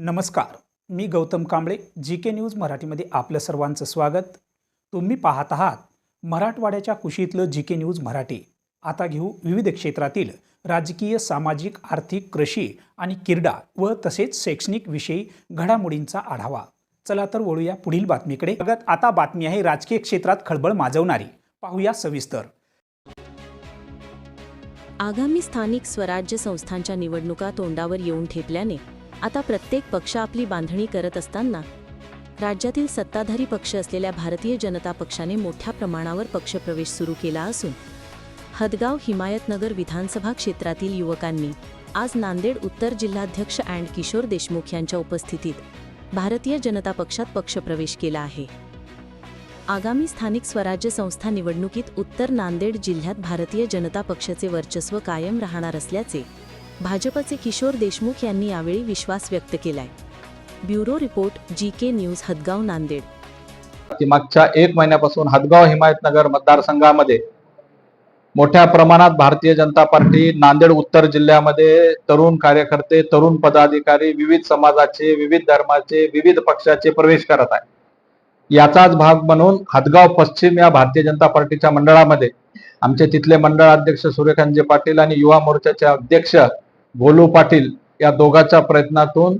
नमस्कार मी Gautam Kamble G K news मराठीमध्ये आपलं सर्वांचं स्वागत. तुम्ही पाहत आहात मराठवाड्याच्या कुशीतलं जी के न्यूज मराठी. आता घेऊ विविध क्षेत्रातील राजकीय सामाजिक आर्थिक कृषी आणि क्रीडा व तसेच शैक्षणिक विषयी घडामोडींचा आढावा. चला तर वळूया पुढील बातमीकडे. बघत आता बातमी आहे राजकीय क्षेत्रात खळबळ माजवणारी. पाहूया सविस्तर. आगामी स्थानिक स्वराज्य संस्थांच्या निवडणुका तोंडावर येऊन ठेपल्याने आता प्रत्येक पक्ष आपली बांधणी करत असताना राज्यातील सत्ताधारी पक्ष असलेल्या भारतीय जनता पक्षाने मोठ्या प्रमाणावर पक्षप्रवेश सुरू केला असून हदगाव हिमायतनगर विधानसभा क्षेत्रातील युवकांनी आज नांदेड उत्तर जिल्हाध्यक्ष अँड किशोर देशमुख यांच्या उपस्थितीत भारतीय जनता पक्षात पक्षप्रवेश केला आहे. आगामी स्थानिक स्वराज्य संस्था निवडणुकीत उत्तर नांदेड जिल्ह्यात भारतीय जनता पक्षाचे वर्चस्व कायम राहणार असल्याचे भाजपचे किशोर देशमुख यांनी यावेळी विश्वास व्यक्त केलाय. Bureau report G K news Hadgaon Nanded. मागच्या एक महिन्यापासून हदगाव हिमायतनगर मतदारसंघामध्ये मोठ्या प्रमाणात भारतीय जनता पार्टी नांदेड उत्तर जिल्ह्यामध्ये तरुण कार्यकर्ते तरुण पदाधिकारी विविध समाजाचे विविध धर्माचे विविध पक्षाचे प्रवेश करत आहे याचाच भाग म्हणून हदगाव पश्चिम या भारतीय जनता पार्टीच्या मंडळामध्ये आमचे तिथले मंडळ अध्यक्ष सूर्यकांतजी पाटील आणि युवा मोर्चाचे अध्यक्ष भोलू पाटील या दोघांच्या प्रयत्नातून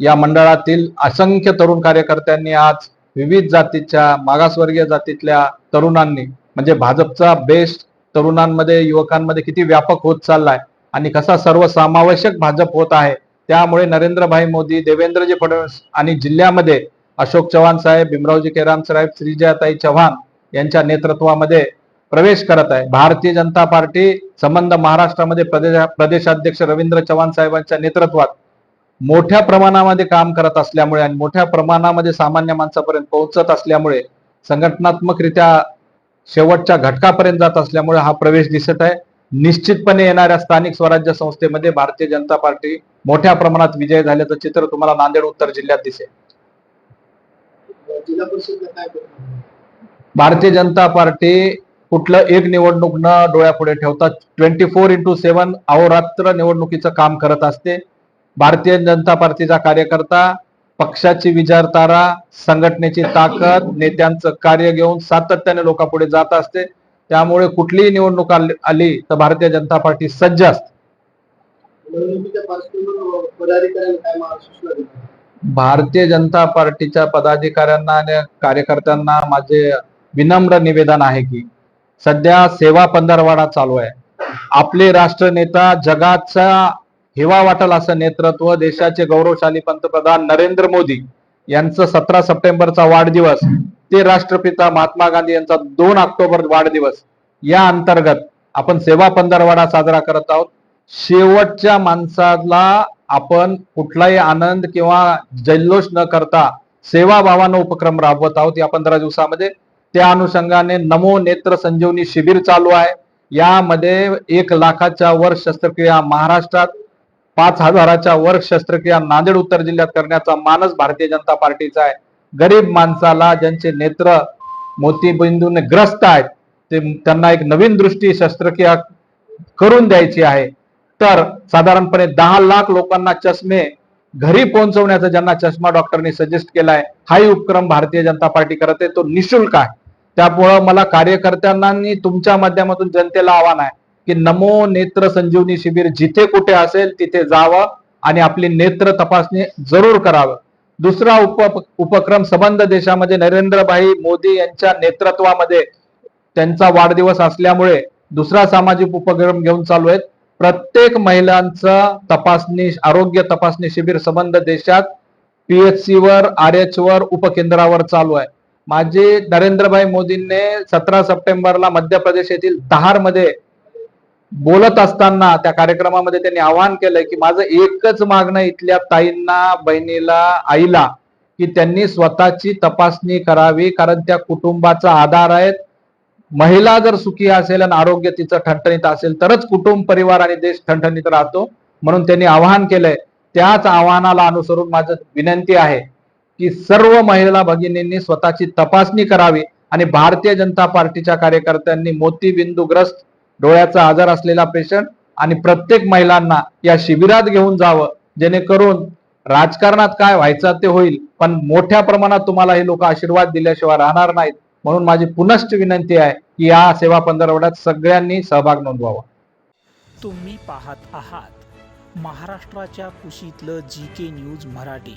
या मंडळातील असंख्य तरुण कार्यकर्त्यांनी आज विविध जातीच्या मागासवर्गीय जातीतल्या तरुणांनी म्हणजे भाजपचा बेस्ट तरुणांमध्ये युवकांमध्ये किती व्यापक होत चाललाय आणि कसा सर्वसमावेशक भाजप होत आहे त्यामुळे नरेंद्रभाई मोदी देवेंद्रजी फडणवीस आणि जिल्ह्यामध्ये अशोक चव्हाण साहेब भीमरावजी केराम साहेब श्रीजयाताई चव्हाण यांच्या नेतृत्वामध्ये प्रवेश करत आहे. भारतीय जनता पार्टी संबंध महाराष्ट्रामध्ये प्रदेश प्रदेशाध्यक्ष रवींद्र चव्हाण साहेबांच्या नेतृत्वात मोठ्या प्रमाणामध्ये काम करत असल्यामुळे आणि मोठ्या प्रमाणामध्ये सामान्य माणसापर्यंत पोहोचत असल्यामुळे संघटनात्मकरित्या शेवटच्या घटकापर्यंत जात असल्यामुळे हा प्रवेश दिसत आहे. निश्चितपणे येणाऱ्या स्थानिक स्वराज्य संस्थेमध्ये भारतीय जनता पार्टी मोठ्या प्रमाणात विजय झाल्याचं चित्र तुम्हाला नांदेड उत्तर जिल्ह्यात दिसेल. जिल्हा भारतीय जनता पार्टी कुठलं एक निवडणूक न डोळ्यापुढे ठेवता ट्वेंटी फोर इंटू सेव्हन अहोरात्र निवडणुकीचं काम करत असते. भारतीय जनता पार्टीचा कार्यकर्ता पक्षाची विचारधारा संघटनेची ताकद नेत्यांचं कार्य घेऊन सातत्याने लोकांपुढे जात असते. त्यामुळे कुठलीही निवडणूक आली- तर भारतीय जनता पार्टी सज्ज असते. भारतीय जनता पार्टीच्या पदाधिकाऱ्यांना आणि कार्यकर्त्यांना माझे विनम्र निवेदन आहे की सध्या सेवा पंधरवाडा चालू आहे. आपले राष्ट्रनेता जगाचा हेवा वाटल असं नेतृत्व देशाचे गौरवशाली पंतप्रधान नरेंद्र मोदी यांचं सतरा सप्टेंबरचा वाढदिवस ते राष्ट्रपिता महात्मा गांधी यांचा दोन ऑक्टोबर वाढदिवस या अंतर्गत आपण सेवा पंधरवाडा साजरा करत आहोत. शेवटच्या माणसाला आपण कुठलाही आनंद किंवा जल्लोष न करता सेवा भावानं उपक्रम राबवत आहोत या पंधरा दिवसामध्ये. त्या अनुषंगाने नमो नेत्र संजीवनी शिबिर चालू आहे. यामध्ये एक लाखाच्या वर शस्त्रक्रिया महाराष्ट्रात पाच हजाराच्या वर शस्त्रक्रिया नांदेड उत्तर जिल्ह्यात करण्याचा मानस भारतीय जनता पार्टीचा आहे. गरीब माणसाला ज्यांचे नेत्र मोतीबिंदूने ग्रस्त आहेत ते त्यांना एक नवीन दृष्टी शस्त्रक्रिया करून द्यायची आहे. तर साधारणपणे दहा लाख लोकांना चष्मे घरी पोहोचवण्याचा ज्यांना चष्मा डॉक्टरनी सजेस्ट केलाय हाही उपक्रम भारतीय जनता पार्टी करत आहे तो निशुल्क आहे. त्यामुळं मला कार्यकर्त्यांना तुमच्या माध्यमातून जनतेला आव्हान आहे की नमो नेत्र संजीवनी शिबिर जिथे कुठे असेल तिथे जावं आणि आपली नेत्र तपासणी जरूर करावं. दुसरा उप उपक्रम संबंध देशामध्ये नरेंद्रभाई मोदी यांच्या नेतृत्वामध्ये त्यांचा वाढदिवस असल्यामुळे दुसरा सामाजिक उपक्रम घेऊन चालू आहेत. प्रत्येक महिलांचं तपासणी आरोग्य तपासणी शिबिर संबंध देशात पीएचसी वर आर एच वर उपकेंद्रावर चालू आहे. माझे नरेंद्रभाई मोदींनी सतरा सप्टेंबरला मध्य प्रदेश येथील दहारमध्ये बोलत असताना त्या कार्यक्रमामध्ये त्यांनी आवाहन केलंय की माझं एकच मागणं इथल्या ताईंना बहिणीला आईला की त्यांनी स्वतःची तपासणी करावी कारण त्या कुटुंबाचा आधार आहेत. महिला जर सुखी असेल आणि आरोग्य तिचं ठणठणीत असेल तरच कुटुंब परिवार आणि देश ठणठणीत राहतो. म्हणून त्यांनी आवाहन केलंय. त्याच आव्हानाला अनुसरून माझं विनंती आहे. की सर्व महिला भगिनींनी स्वतःची तपासणी करावी आणि भारतीय जनता पार्टीच्या कार्यकर्त्यांनी मोतीबिंदूग्रस्त डोळ्याचा आजार असलेला पेशंट आणि प्रत्येक महिलांना या शिबिरात घेऊन जावं जेणेकरून राजकारणात काय व्हायचं ते होईल. पण मोठ्या प्रमाणात तुम्हाला हे लोक आशीर्वाद दिल्याशिवाय राहणार नाहीत. म्हणून माझी पुनश्च विनंती आहे की या सेवा पंधरवड्यात सगळ्यांनी सहभाग नोंदवावा. तुम्ही पाहत आहात महाराष्ट्राच्या कुशीतलं जी के न्यूज मराठी.